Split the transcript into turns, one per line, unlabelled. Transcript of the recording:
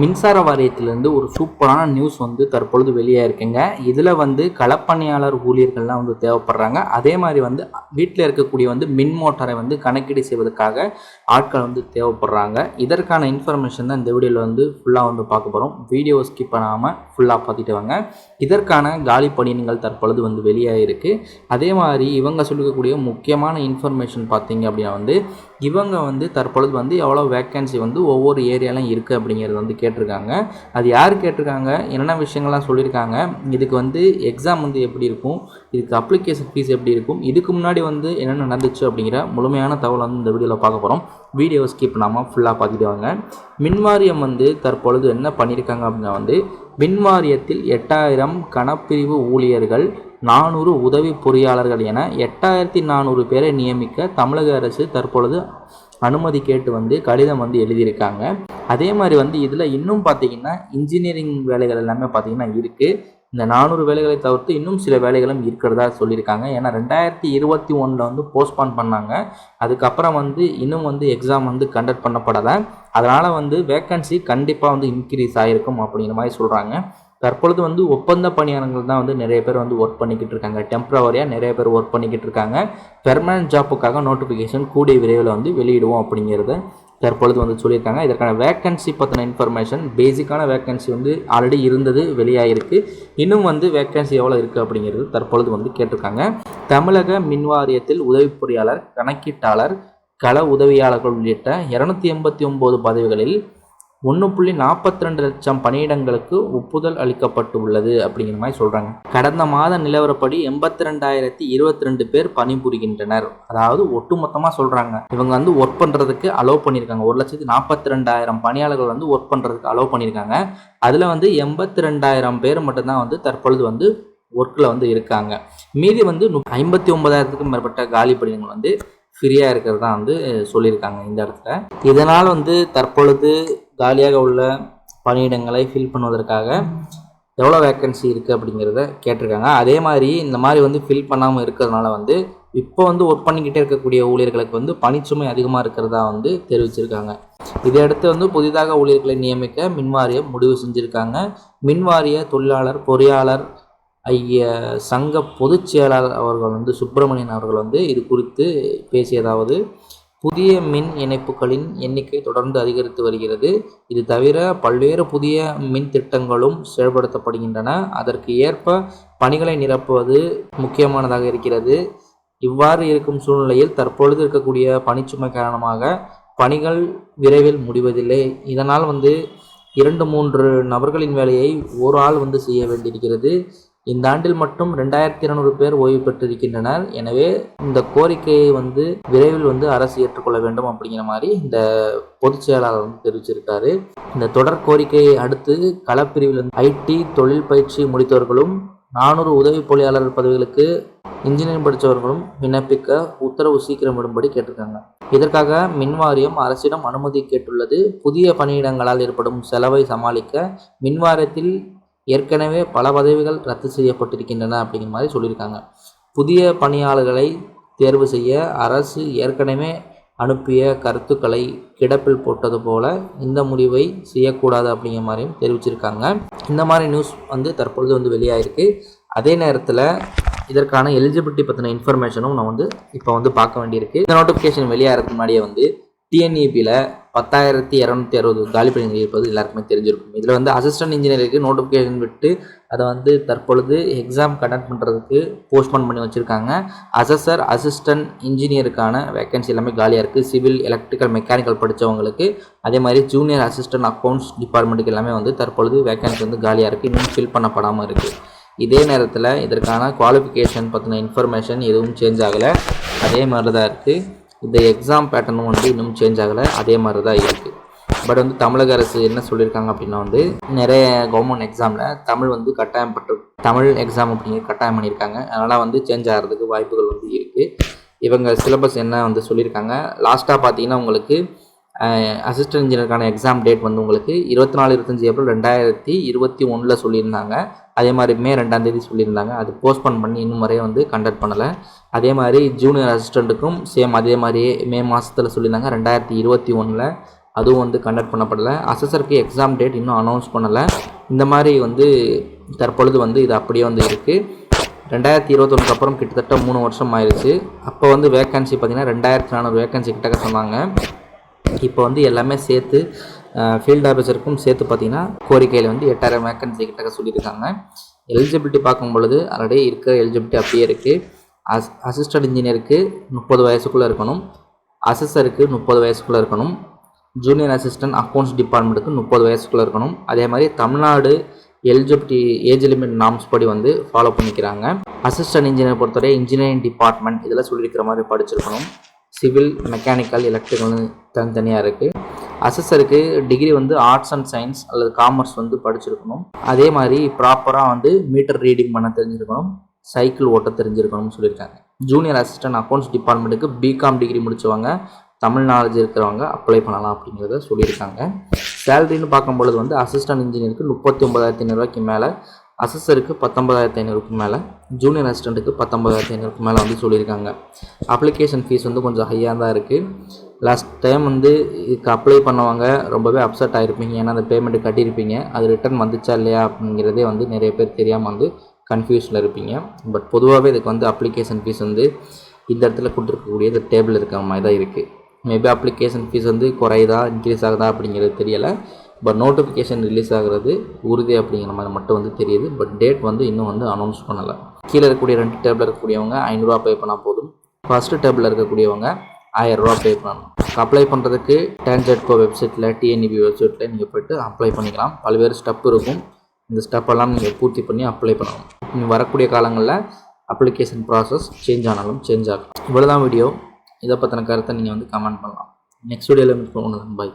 மின்சார வாரியத்திலேருந்து ஒரு சூப்பரான நியூஸ் வந்து தற்பொழுது வெளியே இருக்குங்க இதில் வந்து களப்பணியாளர் ஊழியர்கள்லாம் வந்து தேவைப்படுறாங்க. அதே மாதிரி வந்து வீட்டில் இருக்கக்கூடிய வந்து மின் மோட்டாரை வந்து கணக்கீடு செய்வதற்காக ஆட்கள் வந்து தேவைப்படுறாங்க. இதற்கான இன்ஃபர்மேஷன் தான் இந்த வீடியோவில் வந்து ஃபுல்லாக வந்து பார்க்க போகிறோம் வீடியோ ஸ்கிப் பண்ணாமல் ஃபுல்லாக பார்த்துட்டு வாங்க. இதற்கான காலி பணியினங்கள் தற்பொழுது வந்து வெளியாக இருக்குது அதே மாதிரி இவங்க சொல்லிக்கக்கூடிய முக்கியமான இன்ஃபர்மேஷன் பார்த்தீங்க அப்படின்னா வந்து இவங்க வந்து தற்பொழுது வந்து எவ்வளோ வேக்கன்சி வந்து ஒவ்வொரு ஏரியாலையும் இருக்குது அப்படிங்கிறது வந்து கேட்டிருக்காங்க. அது யார் கேட்டிருக்காங்க? என்னென்ன விஷயங்கள்லாம் சொல்லியிருக்காங்க? இதுக்கு வந்து எக்ஸாம் வந்து எப்படி இருக்கும்? இதுக்கு அப்ளிகேஷன் ஃபீஸ் எப்படி இருக்கும்? இதுக்கு முன்னாடி வந்து என்னென்ன நடந்துச்சு அப்படிங்கிற முழுமையான தகவல் வந்து இந்த வீடியோவில் பார்க்க போகிறோம் வீடியோ ஸ்கிப் பண்ணாமல் ஃபுல்லாக பார்த்துட்டு வாங்க. மின்வாரியம் வந்து தற்பொழுது என்ன பண்ணியிருக்காங்க அப்படின்னா வந்து மின்வாரியத்தில் எட்டாயிரம் கணப்பிரிவு ஊழியர்கள் நானூறு உதவி பொறியாளர்கள் என எட்டாயிரத்தி நானூறு பேரை நியமிக்க தமிழக அரசு தற்பொழுது அனுமதி கேட்டு வந்து கடிதம் வந்து எழுதியிருக்காங்க. அதே மாதிரி வந்து இதில் இன்னும் பார்த்தீங்கன்னா இன்ஜினியரிங் வேலைகள் எல்லாமே பார்த்தீங்கன்னா இருக்குது இந்த நானூறு வேலைகளை தவிர்த்து இன்னும் சில வேலைகளும் இருக்கிறதா சொல்லியிருக்காங்க. ஏன்னா ரெண்டாயிரத்தி இருபத்தி ஒன்றில் வந்து போஸ்ட்பான் பண்ணாங்க. அதுக்கப்புறம் வந்து இன்னும் வந்து எக்ஸாம் வந்து கண்டக்ட் பண்ணப்படலை. அதனால் வந்து வேக்கன்சி கண்டிப்பாக வந்து இன்க்ரீஸ் ஆகிருக்கும் அப்படிங்கிற மாதிரி சொல்கிறாங்க தற்பொழுது வந்து ஒப்பந்த பணியாளர்கள் தான் வந்து நிறைய பேர் வந்து ஒர்க் பண்ணிக்கிட்டு இருக்காங்க. டெம்பரவரியாக நிறைய பேர் ஒர்க் பண்ணிக்கிட்டு இருக்காங்க. பெர்மனன்ட் ஜாப்புக்காக நோட்டிஃபிகேஷன் கூடிய விரைவில் வந்து வெளியிடுவோம் அப்படிங்கிறத தற்பொழுது வந்து சொல்லியிருக்காங்க. இதற்கான வேக்கன்சி பற்றின இன்ஃபர்மேஷன் பேசிக்கான வேக்கன்சி வந்து ஆல்ரெடி இருந்தது வெளியாகிருக்கு இன்னும் வந்து வேக்கன்சி எவ்வளோ இருக்குது அப்படிங்கிறது தற்பொழுது வந்து கேட்டிருக்காங்க. தமிழக மின்வாரியத்தில் உதவி பொறியாளர் கணக்கீட்டாளர் கள உதவியாளர்கள் உள்ளிட்ட இரநூத்தி எண்பத்தி ஒம்பது பதவிகளில் ஒன்று புள்ளி நாற்பத்தி ரெண்டு லட்சம் பணியிடங்களுக்கு ஒப்புதல் அளிக்கப்பட்டு உள்ளது அப்படிங்கிற மாதிரி சொல்கிறாங்க கடந்த மாத நிலவரப்படி எண்பத்தி ரெண்டாயிரத்தி இருபத்தி ரெண்டு பேர் பணிபுரிகின்றனர். அதாவது ஒட்டுமொத்தமாக சொல்கிறாங்க இவங்க வந்து ஒர்க் பண்ணுறதுக்கு அலோவ் பண்ணியிருக்காங்க. ஒரு லட்சத்தி நாற்பத்தி ரெண்டாயிரம் பணியாளர்கள் வந்து ஒர்க் பண்ணுறதுக்கு அலோவ் பண்ணியிருக்காங்க. அதில் வந்து எண்பத்தி ரெண்டாயிரம் பேர் மட்டும்தான் வந்து தற்பொழுது வந்து ஒர்க்கில் வந்து இருக்காங்க. மீதி வந்து ஐம்பத்தி ஒன்பதாயிரத்துக்கும் மேற்பட்ட காலி பணியிடங்கள் வந்து ஃப்ரீயாக இருக்கிறதா வந்து சொல்லியிருக்காங்க இந்த இடத்துல. இதனால் வந்து தற்பொழுது காலியாக உள்ள பணியிடங்களை ஃபில் பண்ணுவதற்காக எவ்வளோ வேக்கன்சி இருக்குது அப்படிங்கிறத கேட்டிருக்காங்க. அதே மாதிரி இந்த மாதிரி வந்து ஃபில் பண்ணாமல் இருக்கிறதுனால வந்து இப்போ வந்து ஒர்க் பண்ணிக்கிட்டே இருக்கக்கூடிய ஊழியர்களுக்கு வந்து பணிச்சுமை அதிகமாக இருக்கிறதா வந்து தெரிவிச்சிருக்காங்க. இதையடுத்து வந்து புதிதாக ஊழியர்களை நியமிக்க மின்வாரியம் முடிவு செஞ்சுருக்காங்க. மின்வாரிய தொழிலாளர் பொறியாளர் ஐய சங்க பொதுச் செயலாளர் அவர்கள் வந்து சுப்பிரமணியன் அவர்கள் வந்து இது குறித்து பேசியதாவது புதிய மின் இணைப்புகளின் எண்ணிக்கை தொடர்ந்து அதிகரித்து வருகிறது. இது தவிர பல்வேறு புதிய மின் திட்டங்களும் செயல்படுத்தப்படுகின்றன. அதற்கு ஏற்ப பணிகளை நிரப்புவது முக்கியமானதாக இருக்கிறது. இவ்வாறு இருக்கும் சூழ்நிலையில் தற்பொழுது இருக்கக்கூடிய பணிச்சுமை காரணமாக பணிகள் விரைவில் முடிவதில்லை. இதனால் வந்து இரண்டு மூன்று நபர்களின் வேலையை ஒரு ஆள் வந்து செய்ய வேண்டியிருக்கிறது. இந்த ஆண்டில் மட்டும் ரெண்டாயிரத்தி இருநூறு பேர் ஓய்வு பெற்றிருக்கின்றனர். எனவே இந்த கோரிக்கையை வந்து விரைவில் வந்து அரசு ஏற்றுக்கொள்ள வேண்டும் அப்படிங்கிற மாதிரி இந்த பொதுச் செயலாளர் வந்து தெரிவிச்சிருக்காரு. இந்த தொடர் கோரிக்கையை அடுத்து களப்பிரிவில் ஐடி தொழில் பயிற்சி முடித்தவர்களும் நானூறு உதவி பொறியாளர் பதவிகளுக்கு இன்ஜினியரிங் படித்தவர்களும் விண்ணப்பிக்க உத்தரவு சீக்கிரம் விடும்படி கேட்டிருக்காங்க. இதற்காக மின்வாரியம் அரசிடம் அனுமதி கேட்டுள்ளது. புதிய பணியிடங்களால் ஏற்படும் செலவை சமாளிக்க மின்வாரியத்தில் ஏற்கனவே பல பதவிகள் ரத்து செய்யப்பட்டிருக்கின்றன அப்படிங்கிற மாதிரி சொல்லியிருக்காங்க. புதிய பணியாளர்களை தேர்வு செய்ய அரசு ஏற்கனவே அனுப்பிய கருத்துக்களை கிடப்பில் போட்டது போல இந்த முடிவை செய்யக்கூடாது அப்படிங்கிற மாதிரியும் தெரிவிச்சிருக்காங்க. இந்த மாதிரி நியூஸ் வந்து தற்பொழுது வந்து வெளியாகிருக்கு அதே நேரத்தில் இதற்கான எலிஜிபிலிட்டி பற்றின இன்ஃபர்மேஷனும் நான் வந்து இப்போ வந்து பார்க்க வேண்டியிருக்கு. இந்த நோட்டிஃபிகேஷன் வெளியாகிறதுக்கு முன்னாடியே வந்து டிஎன்இபியில் பத்தாயிரத்தி இரநூத்தி அறுபது காலி பணிகள் இருப்பது எல்லாருக்குமே தெரிஞ்சிருக்கும். இதில் வந்து அசிஸ்டன்ட் இன்ஜினியருக்கு நோட்டிஃபிகேஷன் விட்டு அதை வந்து தற்பொழுது எக்ஸாம் கண்டக்ட் பண்ணுறதுக்கு போஸ்ட்போன் பண்ணி வச்சுருக்காங்க. அசஸர் அசிஸ்டன்ட் இன்ஜினியருக்கான வேக்கன்சி எல்லாமே காலியாக இருக்குது சிவில் எலக்ட்ரிக்கல் மெக்கானிக்கல் படித்தவங்களுக்கு அதே மாதிரி ஜூனியர் அசிஸ்டன்ட் அக்கௌண்ட்ஸ் டிபார்ட்மெண்ட்டுக்கு எல்லாமே வந்து தற்பொழுது வேக்கன்சி வந்து காலியாக இருக்குது இன்னும் ஃபில் பண்ணப்படாமல் இருக்குது இதே நேரத்தில் இதற்கான குவாலிஃபிகேஷன் பற்றின இன்ஃபர்மேஷன் எதுவும் சேஞ்ச் ஆகலை. அதே மாதிரி தான் இருக்குது இந்த எக்ஸாம் பேட்டர்னும் வந்து இன்னும் சேஞ்ச் ஆகலை. அதே மாதிரி தான் இருக்குது பட் வந்து தமிழக அரசு என்ன சொல்லியிருக்காங்க அப்படின்னா வந்து நிறைய கவர்மெண்ட் எக்ஸாமில் தமிழ் வந்து கட்டாயம் பட்டு தமிழ் எக்ஸாம் அப்படிங்கிற கட்டாயம் பண்ணியிருக்காங்க. அதனால் வந்து சேஞ்ச் ஆகிறதுக்கு வாய்ப்புகள் வந்து இருக்குது இவங்க சிலபஸ் என்ன வந்து சொல்லியிருக்காங்க? லாஸ்ட்டாக பார்த்தீங்கன்னா உங்களுக்கு அசிஸ்டன்ட் இன்ஜினியருக்கான எக்ஸாம் டேட் வந்து உங்களுக்கு இருபத்தி நாலு இருபத்தஞ்சி ஏப்ரல் ரெண்டாயிரத்தி இருபத்தி ஒன்றில் சொல்லியிருந்தாங்க. அதே மாதிரி மே ரெண்டாம் தேதி சொல்லியிருந்தாங்க. அது போஸ்ட்போன் பண்ணி இன்னும் வரையும் வந்து கண்டக்ட் பண்ணலை. அதே மாதிரி ஜூனியர் அசிஸ்டண்ட்டுக்கும் சேம் அதே மாதிரியே மே மாதத்தில் சொல்லியிருந்தாங்க. ரெண்டாயிரத்தி இருபத்தி ஒன்றில் அதுவும் வந்து கண்டக்ட் பண்ணப்படலை. அசஸருக்கு எக்ஸாம் டேட் இன்னும் அனௌன்ஸ் பண்ணலை. இந்த மாதிரி வந்து தற்பொழுது வந்து இது அப்படியே வந்து இருக்குது ரெண்டாயிரத்தி இருபத்தொன்னுக்கு அப்புறம் கிட்டத்தட்ட மூணு வருஷம் ஆயிடுச்சு அப்போ வந்து வேக்கன்சி பார்த்திங்கன்னா ரெண்டாயிரத்தி நானூறு வேக்கன்சி கிட்டக்க சொன்னாங்க. இப்போ வந்து எல்லாமே சேர்த்து ஃபீல்ட் ஆஃபீஸருக்கும் சேர்த்து பார்த்தீங்கன்னா கோரிக்கையில் வந்து எட்டாயிரம் வேக்கன்சி கிட்டக்க சொல்லியிருக்காங்க. எலிஜிபிலிட்டி பார்க்கும் பொழுது ஆல்ரெடி இருக்கிற எலிஜிபிலிட்டி அப்படியே இருக்குது அஸ் அசிஸ்டன்ட் இன்ஜினியருக்கு முப்பது வயசுக்குள்ளே இருக்கணும். அசஸருக்கு முப்பது வயசுக்குள்ளே இருக்கணும். ஜூனியர் அசிஸ்டன்ட் அக்கௌண்ட்ஸ் டிபார்ட்மெண்ட்டுக்கு முப்பது வயசுக்குள்ளே இருக்கணும். அதே மாதிரி Tamil Nadu eligibility age limit norms படி வந்து ஃபாலோ பண்ணிக்கிறாங்க. அசிஸ்டன்ட் இன்ஜினியர் பொறுத்தவரை இன்ஜினியரிங் டிபார்ட்மெண்ட் இதெல்லாம் சொல்லியிருக்கிற மாதிரி படிச்சிருக்கணும். சிவில் மெக்கானிக்கல் எலக்ட்ரிக்கல்னு தனித்தனியாக இருக்குது அசஸருக்கு டிகிரி வந்து ஆர்ட்ஸ் அண்ட் சயின்ஸ் அல்லது காமர்ஸ் வந்து படிச்சிருக்கணும். அதே மாதிரி ப்ராப்பராக வந்து மீட்டர் ரீடிங் பண்ண தெரிஞ்சிருக்கணும். சைக்கிள் ஓட்ட தெரிஞ்சிருக்கணும்னு சொல்லியிருக்காங்க. ஜூனியர் அசிஸ்டன்ட் அக்கௌண்ட்ஸ் டிபார்ட்மெண்ட்டுக்கு பிகாம் டிகிரி முடிச்சவங்க தமிழ் நாலேஜ் இருக்கிறவங்க அப்ளை பண்ணலாம் அப்படிங்கிறத சொல்லியிருக்காங்க. சேலரின்னு பார்க்கும்பொழுது வந்து அசிஸ்டன்ட் இன்ஜினியருக்கு முப்பத்தி ஒன்பதாயிரத்தி ஐநூறுரூவாய்க்கு மேலே அசஸருக்கு பத்தொன்பதாயிரத்தி ஐநூறுக்கு மேலே ஜூனியர் அசிஸ்டண்ட்டுக்கு பத்தொம்பதாயிரத்தி ஐநூறுக்கு மேலே வந்து சொல்லியிருக்காங்க. அப்ளிகேஷன் ஃபீஸ் வந்து கொஞ்சம் ஹையாக தான் இருக்குது லாஸ்ட் டைம் வந்து இதுக்கு அப்ளை பண்ணவங்க ரொம்பவே அப்செட் ஆகிருப்பீங்க ஏன்னா அந்த பேமெண்ட்டு கட்டியிருப்பீங்க. அது ரிட்டர்ன் வந்துச்சா இல்லையா அப்படிங்கிறதே வந்து நிறைய பேர் தெரியாமல் வந்து கன்ஃபியூஷனில் இருப்பீங்க. பட் பொதுவாகவே இதுக்கு வந்து அப்ளிகேஷன் ஃபீஸ் வந்து இந்த இடத்துல கொடுத்துருக்கக்கூடிய இந்த டேபிள் இருக்கிற மாதிரி தான் இருக்குது மேபி அப்ளிகேஷன் ஃபீஸ் வந்து குறையுதா இன்க்ரீஸ் ஆகுதா அப்படிங்கிறது தெரியலை. பட் நோட்டிஃபிகேஷன் ரிலீஸ் ஆகிறது உறுதி அப்படிங்கிற மாதிரி மட்டும் வந்து தெரியுது. பட் டேட் வந்து இன்னும் வந்து அனௌன்ஸ் பண்ணலை. கீழே இருக்கக்கூடிய ரெண்டு டேபிள் இருக்கக்கூடியவங்க ஐநூறுரூவா பே பண்ணால் போதும். ஃபஸ்ட்டு டேபிளில் இருக்கக்கூடியவங்க ஆயிரரூவா பே பண்ணணும். அப்ளை பண்ணுறதுக்கு டேன்ஜெட்கோ வெப்சைட்டில் டிஎன்இபி வெப்சைட்டில் நீங்கள் போய்ட்டு அப்ளை பண்ணிக்கலாம். பல்வேறு ஸ்டெப் இருக்கும். இந்த ஸ்டெப்பெல்லாம் நீங்கள் பூர்த்தி பண்ணி அப்ளை பண்ணணும். இனி வரக்கூடிய காலங்களில் அப்ளிகேஷன் ப்ராசஸ் சேஞ்ச் ஆனாலும் சேஞ்ச் ஆகும் இவ்வளோ தான் வீடியோ இதை பற்றின கருத்தை நீங்கள் வந்து கமெண்ட் பண்ணலாம். நெக்ஸ்ட் வீடியோவில் மீட் பண்ணுவோம் பை